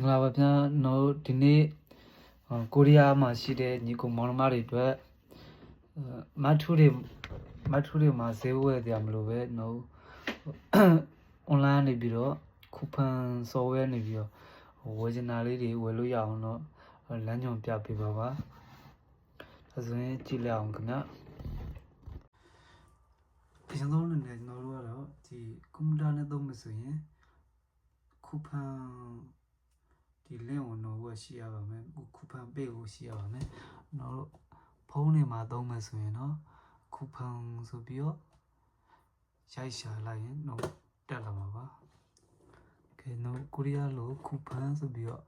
င်္ဂလာပါဗျာကျွန်တော်တို့ဒီနေ့ဟိုကိုရီးယားမှာရှိတဲ့ညီကိုမောင်နှမတွေအတွက်အဲမတ်ထူတွေမတ်ထူတွေမှာဈေးဝယ်ကြမလို့ပဲကျွန်တော်တို့ online နေပြီးတော့ခုပန် software နေပြီးတော့ဟိုဝယ်ချင်တာလေးတွေဝယ်လို့ရအောင်တော့လမ်းညွှန်ပြပေးပါပါဒါဆိုရင်ကြည့်လိုက်အောင်ခင်ဗျာအရင်ဆုံးအနေနဲ့ကျွန်တော်တို့ကတော့ဒီကွန်ပျူတာနဲ့သုံးမဆိုရင်ခုပန် ဒီ link ကိုတော့ဝယ်ရှိရပါမယ်ခုဖန်ပေကိုရှိရပါမယ်ကျွန်တော်တို့ဖုန်းတွေမှာသုံးမယ်ဆိုရင်တော့ခုဖန်ဆိုပြီးတော့ရိုက်ရှာလိုက်ရင်တော့တက်လာမှာပါကဲတော့ကိုရီးယားလိုခုဖန်ဆိုပြီးတော့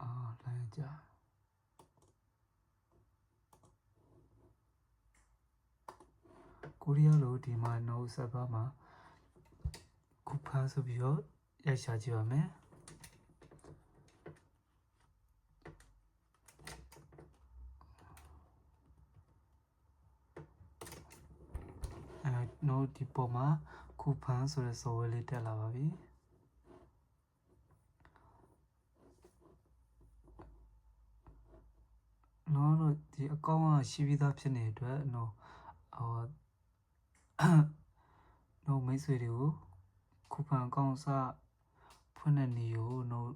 အာလိုင်းကြကိုရီးယားလိုဒီမှာ no server မှာခုဖန်ဆိုပြီးတော့ရိုက်ရှာကြည့်ပါမယ် အဲ တော့ဒီပေါ်မှာခုဖန်ဆိုတဲ့ software လေးတက်လာပါပြီနော်တော့ဒီအကောင့်ကရှိပြီးသားဖြစ်နေတဲ့အတွက်နော်ဟောနော်မိတ်ဆွေတွေကိုခုဖန်အကောင့်စဖွင့်တဲ့နေကိုနော်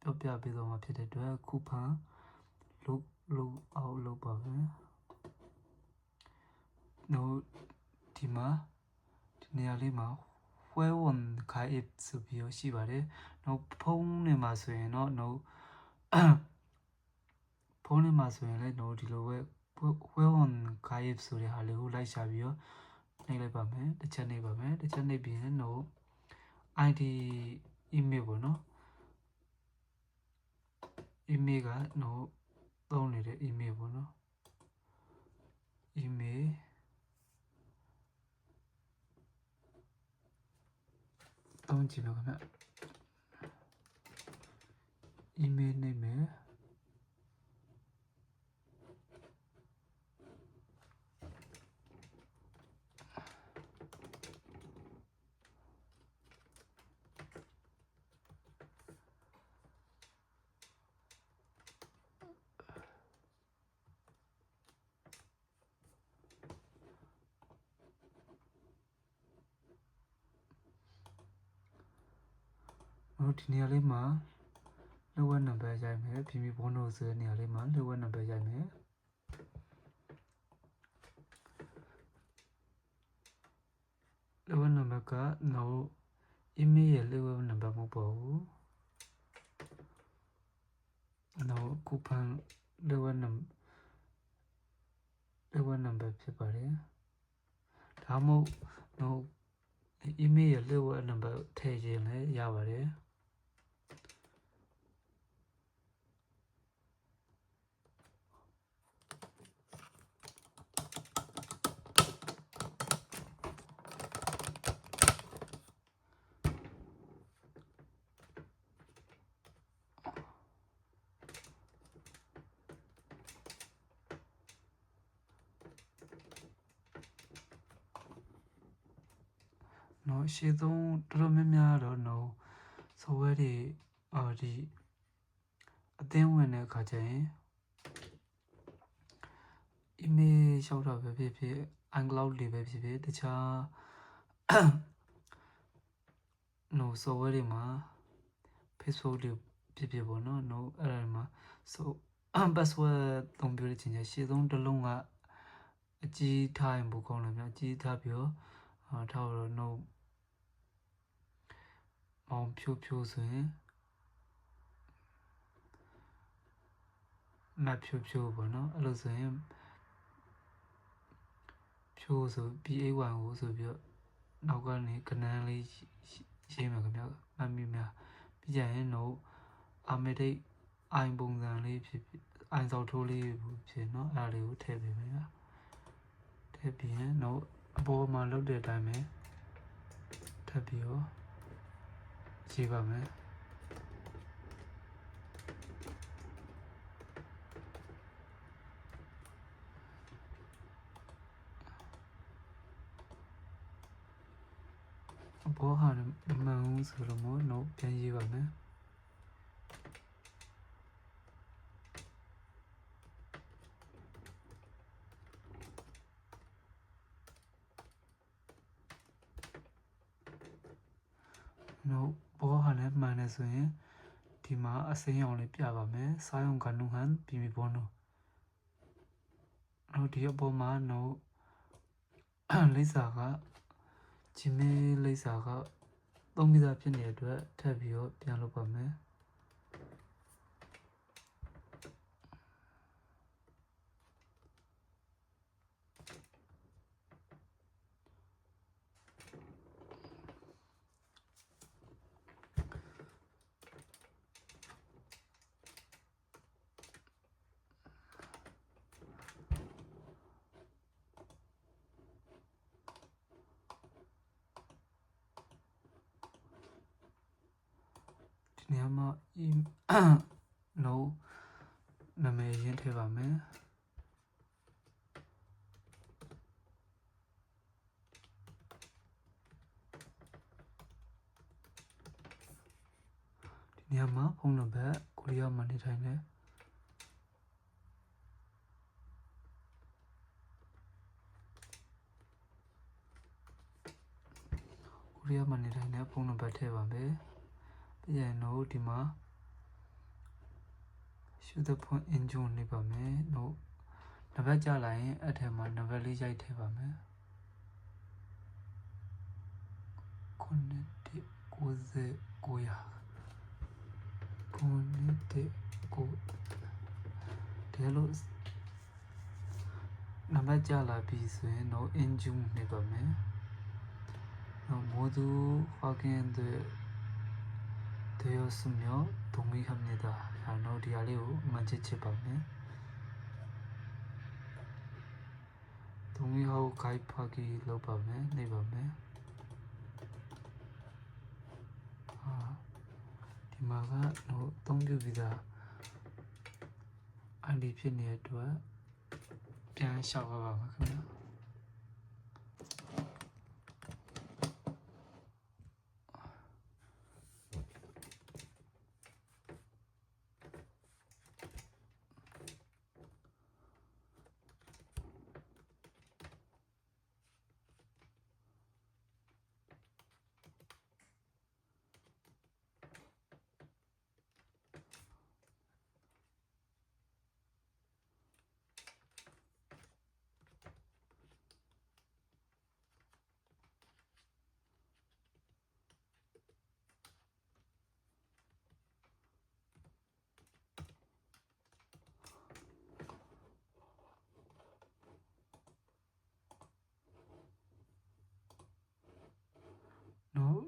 ပြောပြပေးတော့မှာဖြစ်တဲ့အတွက်ခုဖန်လုလုအောင်လုပ်ပါမယ်နော်ဒီမှာဒီ နေရာလေးမှာဝဲဝန်ခိုင်အဆိုပြီးတော့ရှိပါတယ်။နောက်ဖုန်းတွေမှာဆိုရင်တော့နောက်ဖုန်းတွေမှာဆိုရင်လည်းတော့ဒီလိုပဲဝဲဝန်ခိုင်ဆိုတဲ့ဟာလေးကိုလိုက်ရှာပြီးတော့နှိပ်လိုက်ပါမယ်။တစ်ချက်နှိပ်ပါမယ်။တစ်ချက်နှိပ်ပြီးရင်တော့ ID email ပေါ့နော်။ email ကတော့သုံးနေတဲ့ email ပေါ့နော်။ email တောင်းကြည့်ပါခင်ဗျ email နဲ့မယ် တို့ဒီနေရာလေးမှာလက်ဝက်နံပါတ်ရိုက်မယ်ဖိမိဘုန်းတော်ဆိုတဲ့နေရာလေးမှာလက်ဝက်နံပါတ်ရိုက်မယ်လက်ဝက်နံပါတ်ကနော် email ရဲ့လက်ဝက်နံပါတ်မဟုတ်ပါဘူးနော်ကူပန်လက်ဝက်နံလက်ဝက်နံပါတ်ဖြစ်ပါတယ်ဒါမှမဟုတ်နော် email ရဲ့လက်ဝက်နံပါတ်ထည့်ခြင်းလည်းရပါတယ် ရှိဆုံးတော်တော်များများတော့နော် software တွေအော်ဒီအသင်းဝင်တဲ့အခါကျရင် email လျှောက်တာပဲဖြစ်ဖြစ် iCloud တွေပဲဖြစ်ဖြစ်တခြားနော် software တွေမှာ Facebook တွေဖြစ်ဖြစ်ပေါ့နော်နော်အဲ့ဒါတွေမှာ so password သုံးပြတဲ့ချိန်ကျရှေ့ဆုံးတစ်လုံးကအကြီးထားရင်ပိုကောင်းတယ်ဗျအကြီးထားပြီးတော့အာထားတော့ no မောင်ဖြိုးဖြိုးဆိုရင်မတ်ဖြိုးဖြိုးပေါ့နော်အဲ့လိုဆိုရင်ဖြိုးဆို BA1 ကိုဆိုပြီးတော့နောက်ကနေကနန်းလေးရေးမှာခင်ဗျမမီများပြီးကြရင်တော့အာမေဒိတ်အိုင်ပုံစံလေးဖြစ်ဖြစ်အိုင်စောက်ထိုးလေးဖြစ်နော်အဲ့ဒါလေးကိုထည့်ပေးမယ်ဗျထည့်ပြီးရင်တော့အပေါ်မှာလုတ်တဲ့အတိုင်းပဲထပ်ပြီးတော့ ကြည့်ပါမယ်အပေါ်ဟာမမှန်ဘူးဆိုတော့မို့တော့ပြန်ရေးပါမယ် နော်ဘောဟာလည်းမှန်တယ် ဆိုရင်ဒီမှာအစိမ်းအောင်လေးပြပါမယ်စာယုံကနုဟန်ပြီးပြီဘောနော်နော်ဒီအပေါ်မှာနော်လိပ်စာကဂျီမေးလိပ်စာကသုံးမိသားဖြစ်နေတဲ့အတွက်ထပ်ပြီးတော့ပြန်လုပ်ပါမယ် ဒီနေရာမှာ em no နာမည်ရင်းထည့်ပါမယ်ဒီနေရာမှာဖုန်းနံပါတ်ကိုရီးယားမှာနေထိုင်တဲ့ကိုရီးယားမှာနေထိုင်တဲ့ဖုန်းနံပါတ်ထည့်ပါမယ် ပြန်လို့ဒီမှာ show the point engine နေပါမယ်လို့နံပါတ်ကြလိုက်ရင်အထက်မှာနံပါတ်လေးရိုက်ထည့်ပါမယ်ခုနှစ်တစ်ကိုယ်စကိုရခုနှစ်တစ်ကိုဒီလိုနံပါတ်ကြလာပြီဆိုရင်တော့ engine နေပါမယ်။နောက် module fucking the 되었으며 동의합니다. 자, 노디아리오 만지치밤에 동의하고 가입하기 로밤에 네밤에 아 디마가 노 동규비다 안리ဖြစ်နေတဲ့အတွက်ပြန်လျှောက်ပါပါမယ်ခင်ဗျာ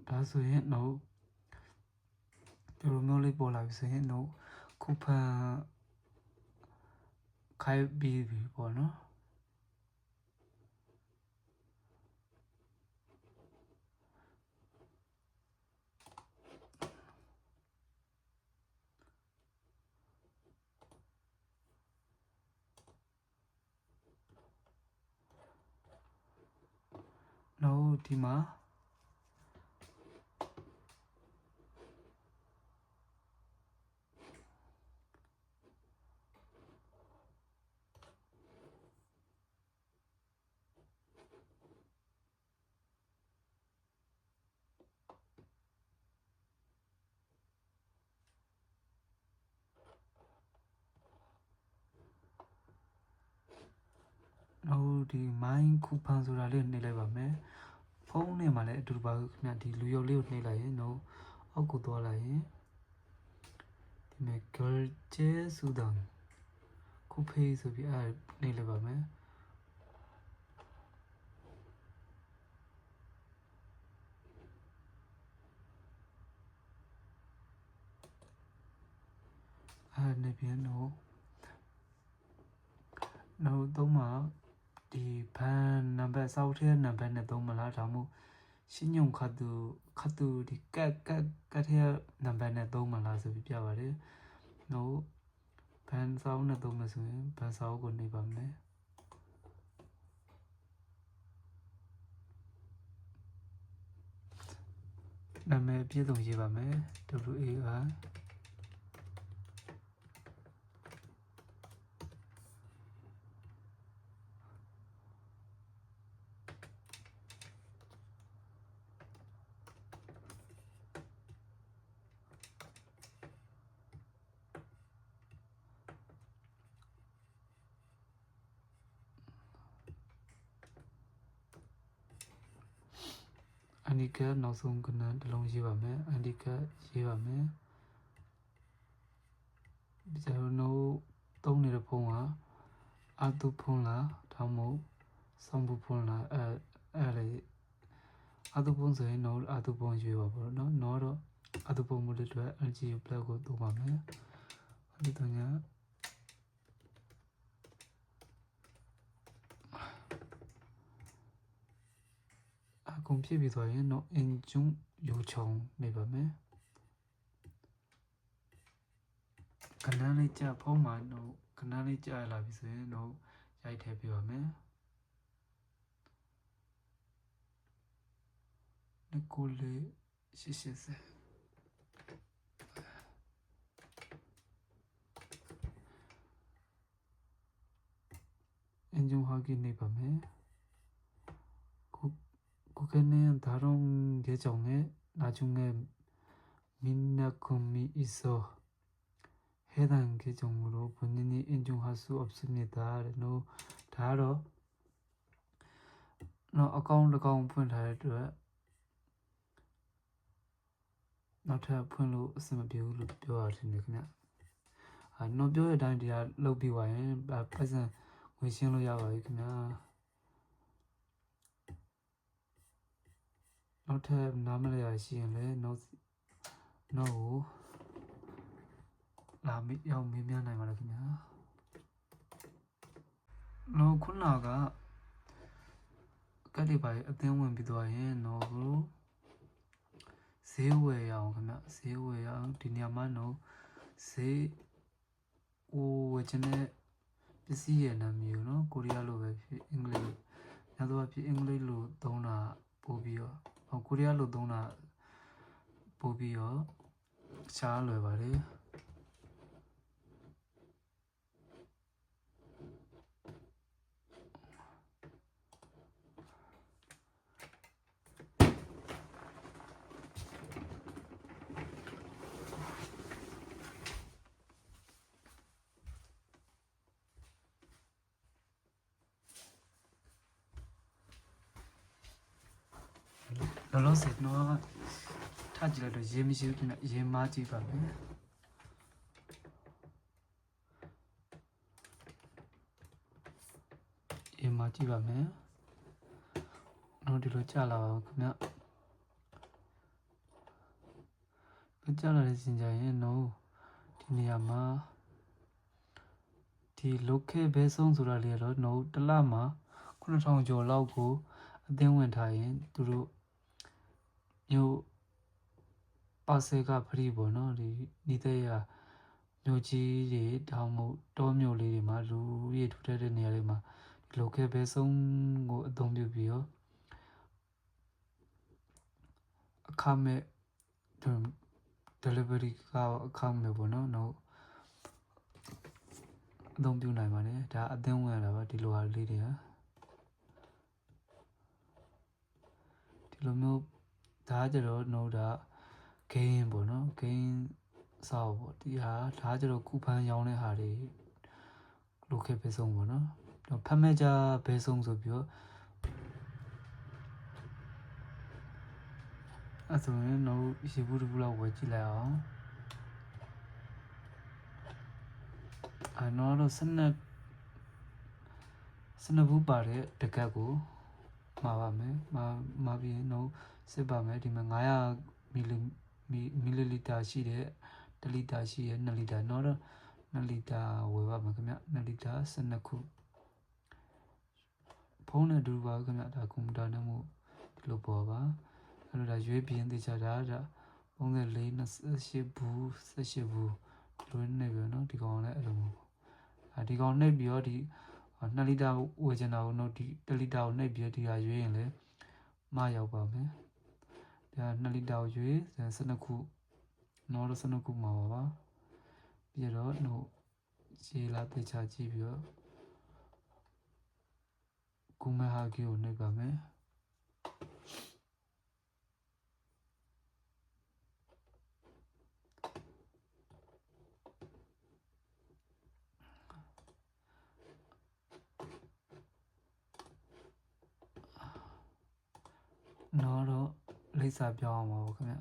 ဒါဆိုရင်နော်ဒီလိုမျိုးလေးပေါ်လာပြီဆိုရင်နော်ခုဖန်ခိုင်းပြီးပြီပေါ့နော်နော်ဒီမှာ ဟုတ်ဒီ mind coupon ဆိုတာလေးနှိပ်လိုက်ပါမယ်ဖုန်းနဲ့မှလည်းအတူတူပါခင်ဗျဒီလူရုပ်လေးကိုနှိပ်လိုက်ရင်တော့အောက်ကိုသွားလိုက်ရင်ဒီမဲ့ girl ကျဲစူဒန်ခုဖေးဆိုပြီးအဲ့နှိပ်လိုက်ပါမယ်အဲ့နေပြန်တော့နောက်တော့မှ ဒီဘန်နံပါတ်စောက်ထဲနံပါတ်နဲ့သုံးမလားဒါမှမဟုတ်ရှင်းညုံခတ်သူခတ်သူဒီကက်ကက်ကက်ထဲနံပါတ်နဲ့သုံးမလားဆိုပြီးပြပါတယ်။နော်ဘန်စောက်နဲ့သုံးမယ်ဆိုရင်ဘန်စောက်ကိုနှိပ်ပါမယ်။နာမည်ပြည့်စုံရေးပါမယ် W A I handicap နောက် ဆုံးကဏ္ဍတစ်လုံးရေးပါမယ် handicap ရေးပါမယ်ဒီကျွန်တော်တို့သုံးနေတဲ့ဖုန်းကအတူဖုန်းလားဒါမှမဟုတ်ဆောင်းဘူးဖုန်းလားအဲအဲ့လေအတူဖုန်းဆိုရင်တော့အတူဖုန်းရွေးပါပေါ့နော်တော့တော့အတူဖုန်းမှုတွေအတွက် LG Black ကိုသုံးပါမယ်ဒီတော့ညာ ကုန်ပြည့်ပြီးသွားရင်တော့အင်ဂျွန်းယူချောင်းနေပါမယ်ခဏလေးကြာဖုန်းမှာတော့ခဏလေးကြာလာပြီဆိုရင်တော့ရိုက်ထည့်ပြပါမယ်နကိုလေးရှစ်ရှစ်စက်အင်ဂျွန်းဟာကိနေပါမယ်ခု ခုကနေဒါရုံရေကြောင့်နဲ့나중에 민나쿠미 있어 해당 계정으로 본인이 인증할 수 없습니다. 노 다로 노 어카운트 어카운트 ဖွင့်ထားတဲ့အတွက်နောက်ထပ်ဖွင့်လို့အဆင်မပြေဘူးလို့ပြောရတယ်ခင်ဗျ။အာနော်ပြောတဲ့အတိုင်းတရားလုပ်ပြီးသွားရင်ပတ်စံငွေရှင်းလို့ရပါပြီခင်ဗျာ။ နောက်ထပ်နားမလဲရရှိရင်လည်းနောက်နောက်ကိုလာမေးရောက်မေးမြန်းနိုင်ပါလားခင်ဗျာ။နော်ခုနကကတ်လေးပါအသင်းဝင်ပြီးသွားရင်နော်ဘလို့ဈေးဝယ်ရအောင်ခင်ဗျဈေးဝယ်ရအောင်ဒီနေရာမှာနော်ဈေးဟိုဝယ်ခြင်းနဲ့ပစ္စည်းရဲ့နာမည်ကိုနော်ကိုရီးယားလိုပဲဖြစ်အင်္ဂလိပ်လိုညတော့ဖြစ်အင်္ဂလိပ်လိုသုံးတာပို့ပြီးတော့ ဟောကိုရီးယားလိုသုံးတာပို့ပြီးတော့ရှားလွယ်ပါတယ် လောလောဆယ်တော့ထကြည့်လိုက်တော့ရေမရှိဘူးခင်ဗျရေမကြည့်ပါမယ်ရေမကြည့်ပါမယ်တော့ဒီလိုကြာလာပါခင်ဗျကြာလာတဲ့စင်ကြရင်တော့ဒီနေရာမှာဒီ local ဘဲဆုံးဆိုတာလေးတော့တော့တစ်လမှာ9000ကျော်လောက်ကိုအသင်းဝင်ထားရင်သူတို့ မြို့ပါဆယ်ကဖရီပေါ့နော်ဒီနေတဲ့ရမြို့ကြီးတွေတောင်မို့တောမြို့လေးတွေမှာလူရထူထပ်တဲ့နေရာတွေမှာဒီလိုကဲဘဲဆုံးကိုအသုံးပြုပြီးတော့အခမဲ့ delivery ကအခမဲ့ပေါ့နော်တော့အသုံးပြုနိုင်ပါတယ်ဒါအသင်းဝင်လာပါဒီလိုဟာလေးတွေဟာဒီလိုမျိုး ဒါကြတော့နှုတ်တာ gain ပေါ့နော် gain စောက်ပေါ့ဒီဟာဒါကြတော့ကူပန်းရောင်းတဲ့ဟာတွေလိုခေပဲဆုံးပေါ့နော်တော့ဖတ်မဲ့ကြဘဲဆုံးဆိုပြီးတော့အဲ့ဆိုရင်တော့ရေဘူးတဘူးလောက်ဝယ်ကြည့်လိုက်အောင်အနော်တော့စနက်စနဘူးပါတဲ့တကက်ကိုမှာပါမယ်မှာမှာပြီးရင်တော့ စစ်ပါမယ်ဒီမှာ900မီလီမီလီလီတာရှိတဲ့1လီတာရှိရဲ့2လီတာတော့2လီတာဝယ်ပါမယ်ခင်ဗျ2လီတာ12ခုဖုန်းနဲ့အတူပါခင်ဗျဒါကွန်ပျူတာနဲ့မို့ဒီလိုပေါ်ပါအဲ့လိုဒါရွေးပြင်းသေးချာဒါဒါ34 28ဘူး18ဘူးဒီလိုနေပြီနော်ဒီကောင်လည်းအဲ့လိုမျိုးပေါ့အဲဒီကောင်နှိပ်ပြီးတော့ဒီ2လီတာဝယ်ချင်တာကိုတော့ဒီ1လီတာကိုနှိပ်ပြီးဒီဟာရွေးရင်လည်းမရောက်ပါမယ်ဒါ 2လီတာကိုရွေး12ခုနော်တော့12ခုမှာပါပါပြီးတော့နှုတ်ခြေလာတေချာကြည့်ပြီးတော့ကုမဟာကီကိုနှိပ်ပါမယ် နော်တော့လိပ်စာပြောင်းအောင်ပါခင်ဗျာ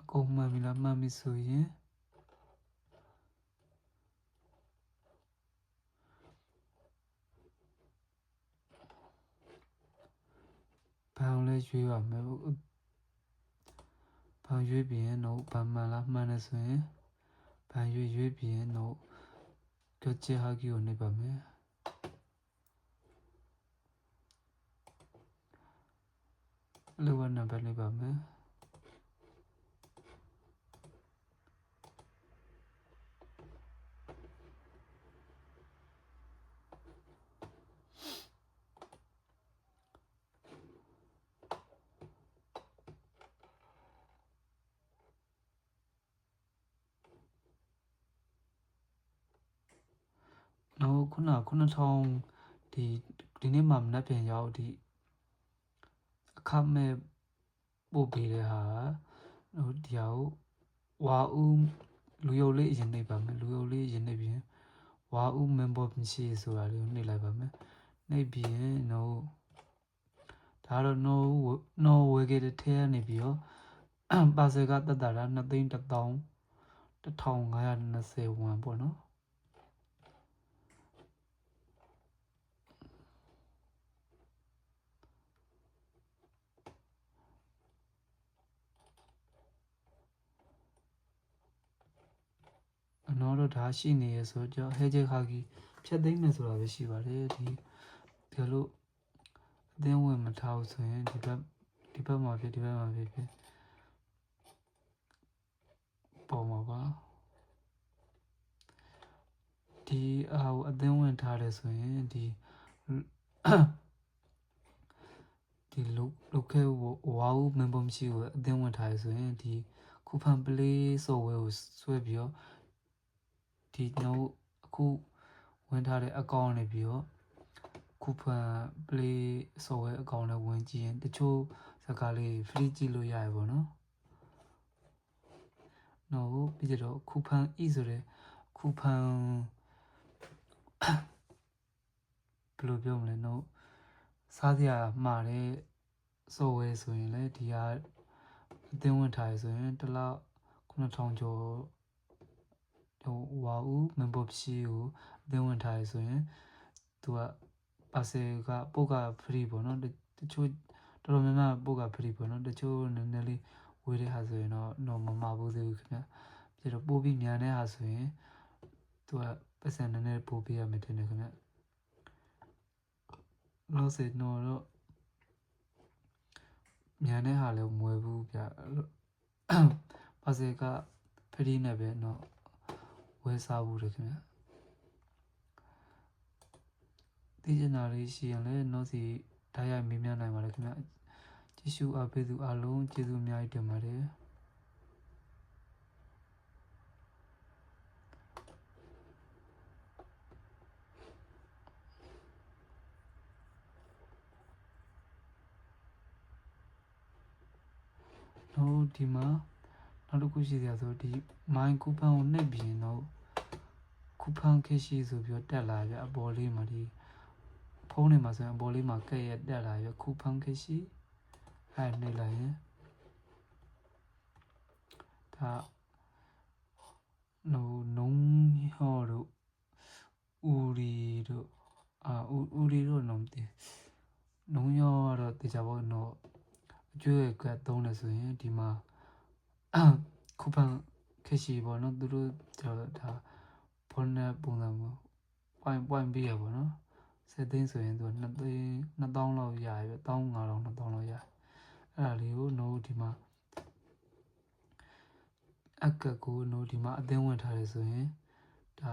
အကုန်မှန်ပြီလားမှန်ပြီဆိုရင်ဘာအောင်လဲ ရွေးပါမယ်ဘာရွေးပြီးရင်တော့ဘာမှန်လားမှန်တယ်ဆိုရင်ဘာရွေးရွေးပြီးရင်တော့ကြောချေဟာကြီးကိုနေပါမယ်လောကနံပါတ်နေပါမယ် နော် ခုန9000ဒီဒီနေ့မှမနှက်ပြန်ရောက်ဒီအခမဲ့ပို့ပေးတဲ့ဟာဟိုဒီဟာကိုဝါဦးလူယုံလေးအရင်နှိပ်ပါမယ်လူယုံလေးအရင်နှိပ်ပြီးဝါဦး member မရှိဆိုတာလေးကိုနှိပ်လိုက်ပါမယ်နှိပ်ပြီးရင်နော်ဒါတော့ no no ဝယ်ခဲ့တဲ့ထဲကနေပြီးတော့ပါဆယ်ကတက်တာ2သိန်း1000 1520ဝန်းပေါ့နော် နော်တော့ဒါရှိနေရဆိုတော့ဟဲဂျက်ခါကြီးဖြတ်သိမ်းမယ်ဆိုတာပဲရှိပါတယ်ဒီဒီလိုအသင်းဝင်မထားဘူးဆိုရင်ဒီဘက်ဒီဘက်မှာဖြစ်ဒီဘက်မှာဖြစ်ဖြစ်ပေါ်မှာပါဒီအာကိုအသင်းဝင်ထားတယ်ဆိုရင်ဒီဒီလုတ်လုတ်ခဲဝါဦး member မရှိဘူးအသင်းဝင်ထားရဆိုရင်ဒီခုဖန် play software ကိုဆွဲပြီးတော့ ဒီကျွန်တော်အခုဝင်ထားတဲ့ account နေပြီးတော့ခုဖန် play software account နဲ့ဝင်ကြည့်ရင်တချို့ဇာတ်ကားလေး free ကြည့်လို့ရရပါတော့။နော်ပြီးတော့ခုဖန် e ဆိုတဲ့ခုဖန်ဘယ်လိုပြောမလဲနော်စားစရာမှားတဲ့ software ဆိုရင်လည်းဒီဟာအသင်းဝင်ထားရဆိုရင်တစ်လောက်9000ကျော်ဟို ဝါဦး member ဖြစ်ကိုအသင်းဝင်ထားရဆိုရင်သူကပါဆယ်ကပုတ်က free ပေါ့နော်တချို့တော်တော်များများပုတ်က free ပေါ့နော်တချို့နည်းနည်းလေးဝေးတဲ့ဟာဆိုရင်တော့တော့မမဘူးသေးဘူးခင်ဗျပြီးတော့ပို့ပြီးမြန်တဲ့ဟာဆိုရင်သူကပတ်စံနည်းနည်းပို့ပေးရမယ်ထင်တယ်ခင်ဗျလို့စေတော့တော့မြန်တဲ့ဟာလည်းမွယ်ဘူးဗျပါဆယ်က free နဲ့ပဲเนาะဝ ယ်စားဘူးတယ်ခင်ဗျသိချင်တာလေးရှိရင်လည်းတော့စီဓာတ်ရိုက်မေးမြန်းနိုင်ပါတယ်ခင်ဗျကြည့်ရှုအားပေးသူအားလုံးကျေးဇူးအများကြီးတင်ပါတယ်တော့ဒီမှာနောက်တစ်ခုရှိသေးတယ်ဆိုဒီမိုင်းကူပန်ကိုနှိပ်ပြီးရင်တော့ ကူပန်ခက်ရှိဆိုပြီးတော့တက်လာပြအပေါ်လေးမှာဒီဖုန်းထဲမှာဆိုရင်အပေါ်လေးမှာကဲ့ရဲ့တက်လာပြကူပန်ခက်ရှိအဲနှိပ်လိုက်ရင်ဒါနိုနုံဟောတို့ဦးရီတို့အာဦးရီတို့တော့မသိနုံရောတော့တေချာဘောတော့အကျွေးကသုံးတယ်ဆိုရင်ဒီမှာခုပန်ခက်ရှိပေါ့နော်သူတို့ကျွန်တော်ဒါ ဘောနဲ့ပုံစံမျိုး point point ပေးရပေါ့နော်စက်သိန်းဆိုရင်သူ2သိန်း2000လောက်ရရပြီ1500 2000လောက်ရအဲ့ဒါလေးကို no ဒီမှာအကကို no ဒီမှာအသင်းဝင်ထားတယ်ဆိုရင်ဒါ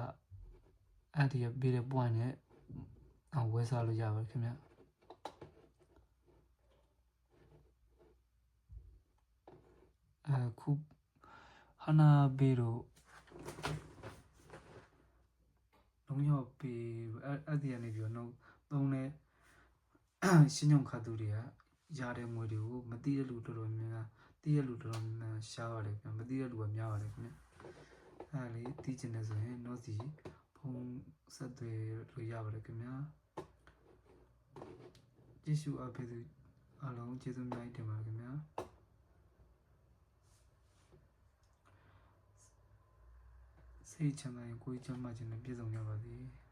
အဲ့ဒီပေးတဲ့ point နဲ့ဝယ်စားလို့ရပါတယ်ခင်ဗျအခုဟနာဘေတို့ဟို လုံးရောက်ပေးအဲ့အဲ့ဒီကနေပြီးတော့နောက်သုံးတဲ့ရှင်းညုံခါသူတွေကရတဲ့ငွေတွေကိုမသိတဲ့လူတော်တော်များများသိတဲ့လူတော်တော်များများရှားပါတယ်ခင်ဗျမသိတဲ့လူကများပါတယ်ခင်ဗျအဲ့ဒါလေးသိချင်တယ်ဆိုရင်တော့စီဖုန်းဆက်သွယ်လို့ရပါတယ်ခင်ဗျကျေးဇူးအပ်ပေးသူအားလုံးကျေးဇူးအများကြီးတင်ပါတယ်ခင်ဗျ စိတ်ချမ်းသာရင်ကိုယ်ချမ်းသာခြင်းနဲ့ပြည့်စုံကြပါစေ။